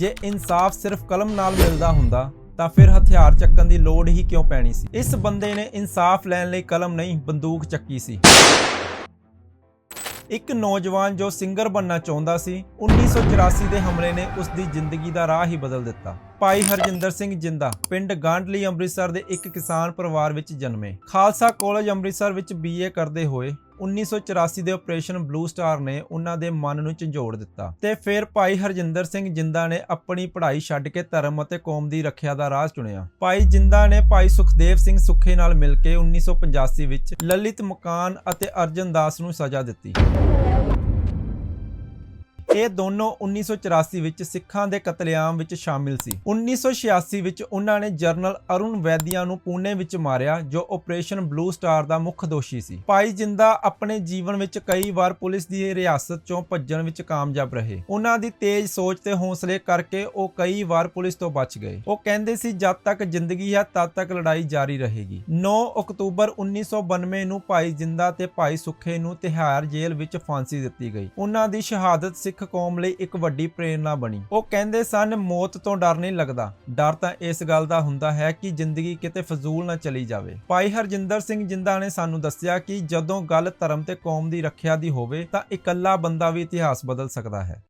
ਜੇ ਇਨਸਾਫ ਸਿਰਫ ਕਲਮ ਨਾਲ ਮਿਲਦਾ ਹੁੰਦਾ, ਤਾਂ ਫਿਰ ਹਥਿਆਰ ਚੱਕਣ ਦੀ ਲੋੜ ਹੀ ਕਿਉਂ ਪੈਣੀ ਸੀ? ਇਸ ਬੰਦੇ ਨੇ ਇਨਸਾਫ ਲੈਣ ਲਈ ਕਲਮ ਨਹੀਂ, ਬੰਦੂਕ ਚੱਕੀ ਸੀ। ਇੱਕ ਨੌਜਵਾਨ ਜੋ ਸਿੰਗਰ ਬੰਨਣਾ ਚਾਹੁੰਦਾ ਸੀ 1984 ਦੇ ਹਮਲੇ ਨੇ ਉਸ ਦੀ ਜ਼ਿੰਦਗੀ ਦਾ ਰਾਹ ਹੀ ਬਦਲ ਦਿੱਤਾ। ਭਾਈ ਹਰਜਿੰਦਰ ਸਿੰਘ ਜਿੰਦਾ, ਪਿੰਡ ਗਾਂਡਲੀ ਅੰਮ੍ਰਿਤਸਰ ਦੇ ਇੱਕ ਕਿਸਾਨ ਪਰਿਵਾਰ ਵਿੱਚ ਜਨਮੇ। ਖਾਲਸਾ ਕਾਲਜ ਅੰਮ੍ਰਿਤਸਰ ਵਿੱਚ ਬੀਏ ਕਰਦੇ ਹੋਏ 1984 ਦੇ ਆਪਰੇਸ਼ਨ ਬਲੂ ਸਟਾਰ ਨੇ ਉਹਨਾਂ ਦੇ ਮਨ ਨੂੰ ਝੰਜੋੜ ਦਿੱਤਾ ਤੇ ਫਿਰ ਭਾਈ ਹਰਜਿੰਦਰ ਸਿੰਘ ਜਿੰਦਾ ਨੇ ਆਪਣੀ ਪੜ੍ਹਾਈ ਛੱਡ ਕੇ ਧਰਮ ਅਤੇ ਕੌਮ ਦੀ ਰੱਖਿਆ ਦਾ ਰਾਹ ਚੁਣਿਆ। ਭਾਈ ਜਿੰਦਾ ਨੇ ਭਾਈ ਸੁਖਦੇਵ ਸਿੰਘ ਸੁੱਖੇ ਨਾਲ ਮਿਲ ਕੇ 1985 ਵਿੱਚ ਲਲਿਤ ਮਕਾਨ ਅਤੇ ਅਰਜਨ ਦਾਸ ਨੂੰ ਸਜ਼ਾ ਦਿੱਤੀ। ਇਹ ਦੋਨੋਂ 1984 ਵਿੱਚ ਸਿੱਖਾਂ ਦੇ ਕਤਲੇਆਮ ਵਿੱਚ ਸ਼ਾਮਿਲ ਸੀ। 1986 ਵਿੱਚ ਉਹਨਾਂ ਨੇ ਜਰਨਲ ਅਰੁਣ ਵੈਦੀਆ ਨੂੰ ਪੂਨੇ ਵਿੱਚ ਮਾਰਿਆ, ਜੋ ਆਪਰੇਸ਼ਨ ਬਲੂ ਸਟਾਰ ਦਾ ਮੁੱਖ ਦੋਸ਼ੀ ਸੀ। ਭਾਈ ਜਿੰਦਾ ਆਪਣੇ ਜੀਵਨ ਵਿੱਚ ਕਈ ਵਾਰ ਪੁਲਿਸ ਦੀ ਰਿਆਸਤ ਚੋਂ ਭੱਜਣ ਵਿੱਚ ਕਾਮਯਾਬ ਰਹੇ। ਉਹਨਾਂ ਦੀ ਤੇਜ਼ ਸੋਚ ਤੇ ਹੌਸਲੇ ਕਰਕੇ ਉਹ ਕਈ ਵਾਰ ਪੁਲਿਸ ਤੋਂ ਬਚ ਗਏ। ਉਹ ਕਹਿੰਦੇ ਸੀ, ਜਦ ਤੱਕ ਜ਼ਿੰਦਗੀ ਹੈ, ਤਦ ਤੱਕ ਲੜਾਈ ਜਾਰੀ ਰਹੇਗੀ। 9 ਅਕਤੂਬਰ 1992 ਨੂੰ ਭਾਈ ਜਿੰਦਾ ਤੇ ਭਾਈ ਸੁੱਖੇ ਨੂੰ ਤਿਹਾਰ ਜੇਲ੍ਹ ਵਿੱਚ ਫਾਂਸੀ ਦਿੱਤੀ ਗਈ। ਉਹਨਾਂ ਦੀ ਸ਼ਹਾਦਤ ਸਿੱਖ ਕੌਮ ਲਈ ਇੱਕ ਵੱਡੀ ਪ੍ਰੇਰਣਾ ਬਣੀ। ਉਹ ਕਹਿੰਦੇ ਸਨ, ਮੌਤ ਤੋਂ ਡਰ ਨਹੀਂ ਲੱਗਦਾ। ਡਰ ਤਾਂ ਇਸ ਗੱਲ ਦਾ ਹੁੰਦਾ ਹੈ ਕਿ ਜ਼ਿੰਦਗੀ ਕਿਤੇ ਫਜ਼ੂਲ ਨਾ ਚਲੀ ਜਾਵੇ। ਭਾਈ ਹਰਜਿੰਦਰ ਸਿੰਘ ਜਿੰਦਾ ਨੇ ਸਾਨੂੰ ਦੱਸਿਆ ਕਿ ਜਦੋਂ ਗੱਲ ਧਰਮ ਤੇ ਕੌਮ ਦੀ ਰੱਖਿਆ ਦੀ ਹੋਵੇ ਤਾਂ ਇਕੱਲਾ ਬੰਦਾ ਵੀ ਇਤਿਹਾਸ ਬਦਲ ਸਕਦਾ ਹੈ।